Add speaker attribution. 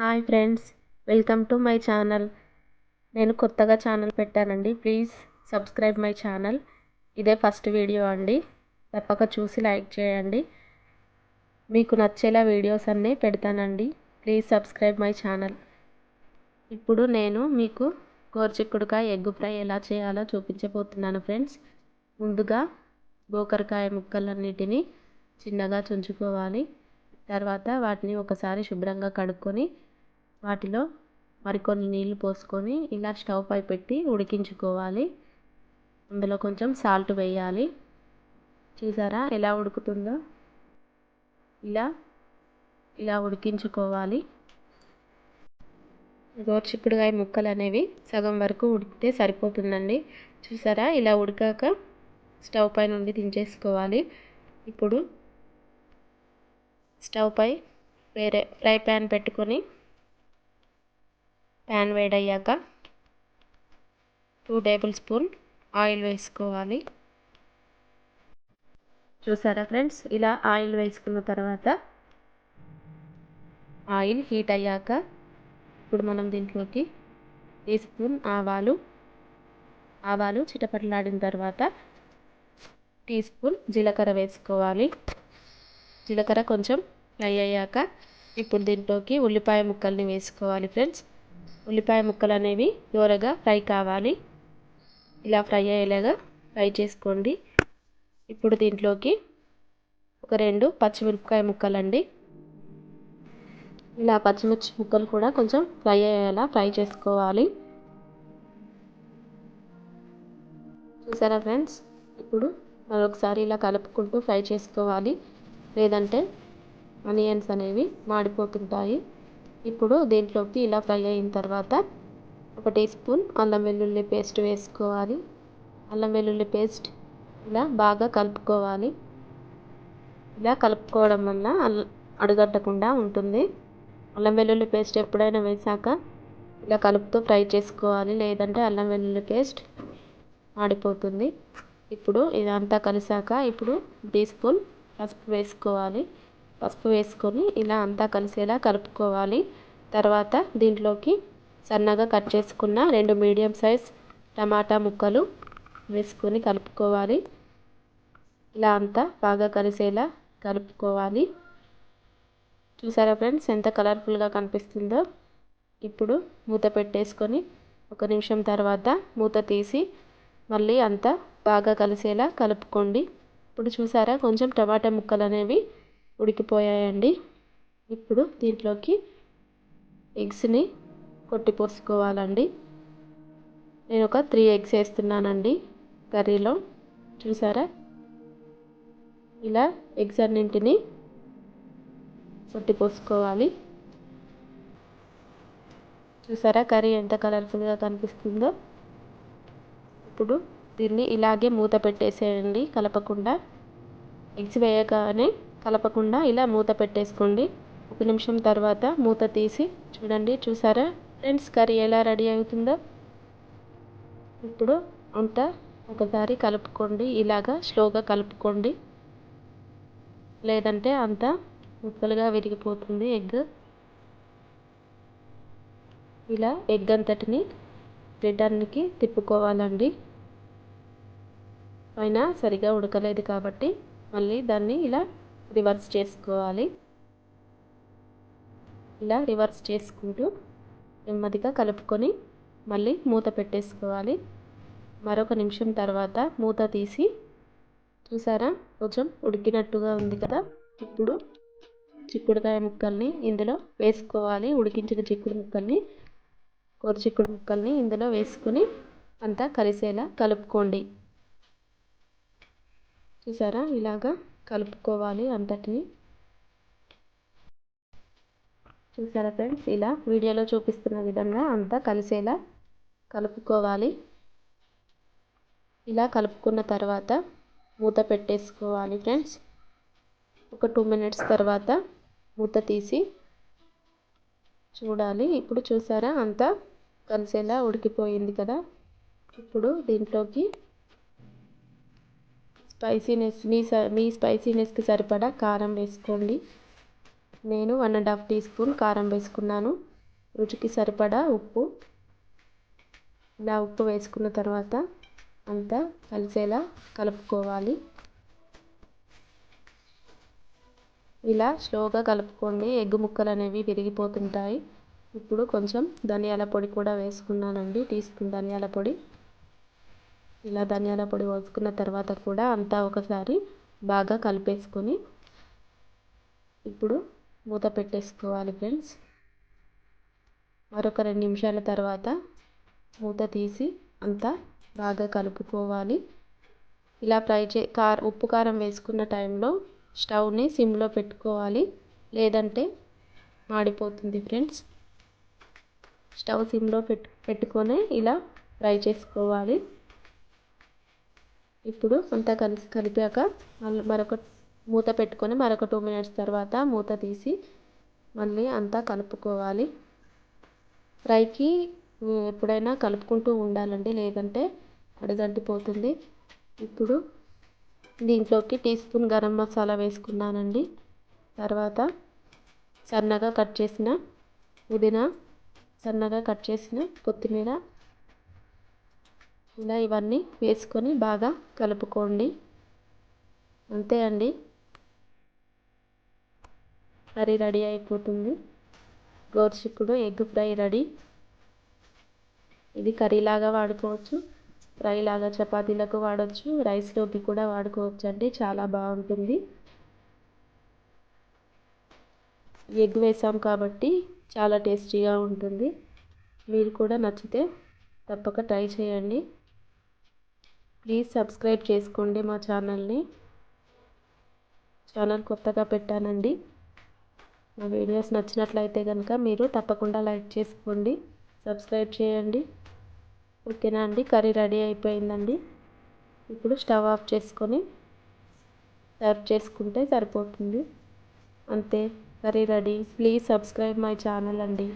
Speaker 1: Hi friends welcome to my channel. నేను కొత్తగా channel పెట్టానండి. Please subscribe my channel. ఇదే ఫస్ట్ వీడియో అండి. తప్పక చూసి లైక్ చేయండి. మీకు నచ్చేలా వీడియోస్ అన్నీ పెడతానండి. Please subscribe my channel. ఇప్పుడు నేను మీకు గోరుచిక్కుడుకాయ ఎగ్ ఫ్రై ఎలా చేయాలో చూపించబోతున్నాను ఫ్రెండ్స్. ముందుగా గోకరకాయ ముక్కలన్నిటినీ చిన్నగా చుంచుకోవాలి. తర్వాత వాటిని ఒకసారి శుభ్రంగా కడుక్కొని వాటిలో మరికొన్ని నీళ్ళు పోసుకొని ఇలా స్టవ్ పై పెట్టి ఉడికించుకోవాలి. అందులో కొంచెం సాల్ట్ వేయాలి. చూసారా ఎలా ఉడుకుతుందో? ఇలా ఇలా ఉడికించుకోవాలి. గోరుచిక్కుడుకాయ ముక్కలు అనేవి సగం వరకు ఉడికితే సరిపోతుందండి. చూసారా? ఇలా ఉడికాక స్టవ్ పై నుండి దించేసుకోవాలి. ఇప్పుడు స్టవ్ పై వేరే ఫ్రై ప్యాన్ పెట్టుకొని ప్యాన్ వేడయ్యాక టూ టేబుల్ స్పూన్ ఆయిల్ వేసుకోవాలి. చూసారా ఫ్రెండ్స్? ఇలా ఆయిల్ వేసుకున్న తర్వాత ఆయిల్ హీట్ అయ్యాక ఇప్పుడు మనం దీంట్లోకి టీ స్పూన్ ఆవాలు ఆవాలు చిటపట్లాడిన తర్వాత టీ స్పూన్ జీలకర్ర వేసుకోవాలి. జీలకర్ర కొంచెం ఫ్రై అయ్యాక ఇప్పుడు దీంట్లోకి ఉల్లిపాయ ముక్కల్ని వేసుకోవాలి ఫ్రెండ్స్. ఉల్లిపాయ ముక్కలు అనేవి దోరగా ఫ్రై కావాలి. ఇలా ఫ్రై అయ్యేలాగా ఫ్రై చేసుకోండి. ఇప్పుడు దీంట్లోకి ఒక రెండు పచ్చిమిరపకాయ ముక్కలండి. ఇలా పచ్చిమిర్చి ముక్కలు కూడా కొంచెం ఫ్రై అయ్యేలా ఫ్రై చేసుకోవాలి. చూసారా ఫ్రెండ్స్? ఇప్పుడు మరొకసారి ఇలా కలుపుకుంటూ ఫ్రై చేసుకోవాలి. లేదంటే ఆనియన్స్ అనేవి మాడిపోతుంటాయి. ఇప్పుడు దీంట్లోకి ఇలా ఫ్రై అయిన తర్వాత ఒక టీ స్పూన్ అల్లం వెల్లుల్లి పేస్ట్ వేసుకోవాలి. అల్లం వెల్లుల్లి పేస్ట్ ఇలా బాగా కలుపుకోవాలి. ఇలా కలుపుకోవడం వల్ల అడుగట్టకుండా ఉంటుంది. అల్లం వెల్లుల్లి పేస్ట్ ఎప్పుడైనా వేసాక ఇలా కలుపుతూ ఫ్రై చేసుకోవాలి. లేదంటే అల్లం వెల్లుల్లి పేస్ట్ మాడిపోతుంది. ఇప్పుడు ఇదంతా కలిసాక ఇప్పుడు టీ స్పూన్ పసుపు వేసుకోవాలి. పసుపు వేసుకొని ఇలా అంతా కలిసేలా కలుపుకోవాలి. తర్వాత దీంట్లోకి సన్నగా కట్ చేసుకున్న రెండు మీడియం సైజ్ టమాటా ముక్కలు వేసుకొని కలుపుకోవాలి. ఇలా అంతా బాగా కలిసేలా కలుపుకోవాలి. చూసారా ఫ్రెండ్స్ ఎంత కలర్ఫుల్గా కనిపిస్తుందో? ఇప్పుడు మూత పెట్టేసుకొని ఒక నిమిషం తర్వాత మూత తీసి మళ్ళీ అంతా బాగా కలిసేలా కలుపుకోండి. ఇప్పుడు చూసారా కొంచెం టమాటా ముక్కలు అనేవి ఉడికిపోయాయండి. ఇప్పుడు దీంట్లోకి ఎగ్స్ని కొట్టి పోసుకోవాలండి. నేను ఒక త్రీ ఎగ్స్ వేస్తున్నానండి కర్రీలో. చూసారా? ఇలా ఎగ్స్ అన్నింటినీ కొట్టి పోసుకోవాలి. చూసారా? కర్రీ ఎంత కలర్ఫుల్గా కనిపిస్తుందో. ఇప్పుడు దీన్ని ఇలాగే మూత పెట్టేసేయండి కలపకుండా. ఎగ్స్ వేయగానే కలపకుండా ఇలా మూత పెట్టేసుకోండి. ఒక నిమిషం తర్వాత మూత తీసి చూడండి చూసారా? ఫ్రెండ్స్ కర్రీ ఎలా రెడీ అవుతుందో? ఇప్పుడు అంతా ఒకసారి కలుపుకోండి. ఇలాగా స్లోగా కలుపుకోండి. లేదంటే అంతా ముక్కలుగా విరిగిపోతుంది ఎగ్. ఇలా ఎగ్ అంతటిని బ్రెడ్డానికి తిప్పుకోవాలండి. పైన సరిగా ఉడకలేదు కాబట్టి మళ్ళీ దాన్ని ఇలా రివర్స్ చేసుకోవాలి. ఇలా రివర్స్ చేసుకుంటూ నెమ్మదిగా కలుపుకొని మళ్ళీ మూత పెట్టేసుకోవాలి. మరొక నిమిషం తర్వాత మూత తీసి చూసారా? కొంచెం ఉడికినట్టుగా ఉంది కదా? ఇప్పుడు చిక్కుడుకాయ ముక్కల్ని ఇందులో వేసుకోవాలి. ఉడికించిన చిక్కుడు ముక్కల్ని కూర చిక్కుడు ముక్కల్ని ఇందులో వేసుకొని అంతా కలిసేలా కలుపుకోండి. చూసారా? ఇలాగా కలుపుకోవాలి అంతటిని. చూసారా ఫ్రెండ్స్? ఇలా వీడియోలో చూపిస్తున్న విధంగా అంతా కలిసేలా కలుపుకోవాలి. ఇలా కలుపుకున్న తర్వాత మూత పెట్టేసుకోవాలి ఫ్రెండ్స్. ఒక టూ మినిట్స్ తర్వాత మూత తీసి చూడాలి. ఇప్పుడు చూసారా? అంతా కలిసేలా ఉడికిపోయింది కదా. ఇప్పుడు దీంట్లోకి స్పైసీనెస్ మీ స మీ స్పైసీనెస్కి సరిపడా కారం వేసుకోండి. నేను one and half teaspoon కారం వేసుకున్నాను. రుచికి సరిపడా ఉప్పు. ఇలా ఉప్పు వేసుకున్న తర్వాత అంతా కలిసేలా కలుపుకోవాలి. ఇలా స్లోగా కలుపుకోండి. ఎగ్ ముక్కలు అనేవి విరిగిపోతుంటాయి. ఇప్పుడు కొంచెం ధనియాల పొడి కూడా వేసుకున్నానండి. టీ స్పూన్ ధనియాల పొడి. ఇలా ధనియాల పొడి పోసుకున్న తర్వాత కూడా అంతా ఒకసారి బాగా కలిపేసుకొని ఇప్పుడు మూత పెట్టేసుకోవాలి ఫ్రెండ్స్. మరొక రెండు నిమిషాల తర్వాత మూత తీసి అంతా బాగా కలుపుకోవాలి. ఇలా ఫ్రై చే కార ఉప్పు కారం వేసుకున్న టైంలో స్టవ్ని సిమ్లో పెట్టుకోవాలి. లేదంటే మాడిపోతుంది ఫ్రెండ్స్. స్టవ్ సిమ్లో పెట్టు పెట్టుకొని ఇలా ఫ్రై చేసుకోవాలి. ఇప్పుడు అంతా కలిసి కలిపాక మళ్ళీ మరొక మూత పెట్టుకొని మరొక టూ మినిట్స్ తర్వాత మూత తీసి మళ్ళీ అంతా కలుపుకోవాలి. ఫ్రైకి ఎప్పుడైనా కలుపుకుంటూ ఉండాలండి లేదంటే అడుగంటిపోతుంది ఇప్పుడు దీంట్లోకి టీ స్పూన్ గరం మసాలా వేసుకున్నానండి. తర్వాత సన్నగా కట్ చేసిన పుదీనా సన్నగా కట్ చేసిన కొత్తిమీర ఇలా ఇవన్నీ వేసుకొని బాగా కలుపుకోండి. అంతే అండి. కర్రీ రెడీ అయిపోతుంది. గోరుచిక్కుడు ఎగ్ ఫ్రై రెడీ. ఇది కర్రీలాగా వాడుకోవచ్చు. ఫ్రై లాగా చపాతీలకు వాడచ్చు. రైస్లోకి కూడా వాడుకోవచ్చు అండి చాలా బాగుంటుంది. ఎగ్ వేసాం కాబట్టి చాలా టేస్టీగా ఉంటుంది. మీరు కూడా నచ్చితే తప్పక ట్రై చేయండి. ప్లీజ్ సబ్స్క్రైబ్ చేసుకోండి మా ఛానల్ని. ఛానల్ కొత్తగా పెట్టానండి. మా వీడియోస్ నచ్చినట్లయితే కనుక మీరు తప్పకుండా లైక్ చేసుకోండి సబ్స్క్రైబ్ చేయండి. ఓకేనా అండి? కర్రీ రెడీ అయిపోయిందండి. ఇప్పుడు స్టవ్ ఆఫ్ చేసుకొని సర్వ్ చేసుకుంటే సరిపోతుంది. అంతే curry ready. Please subscribe my channel అండి.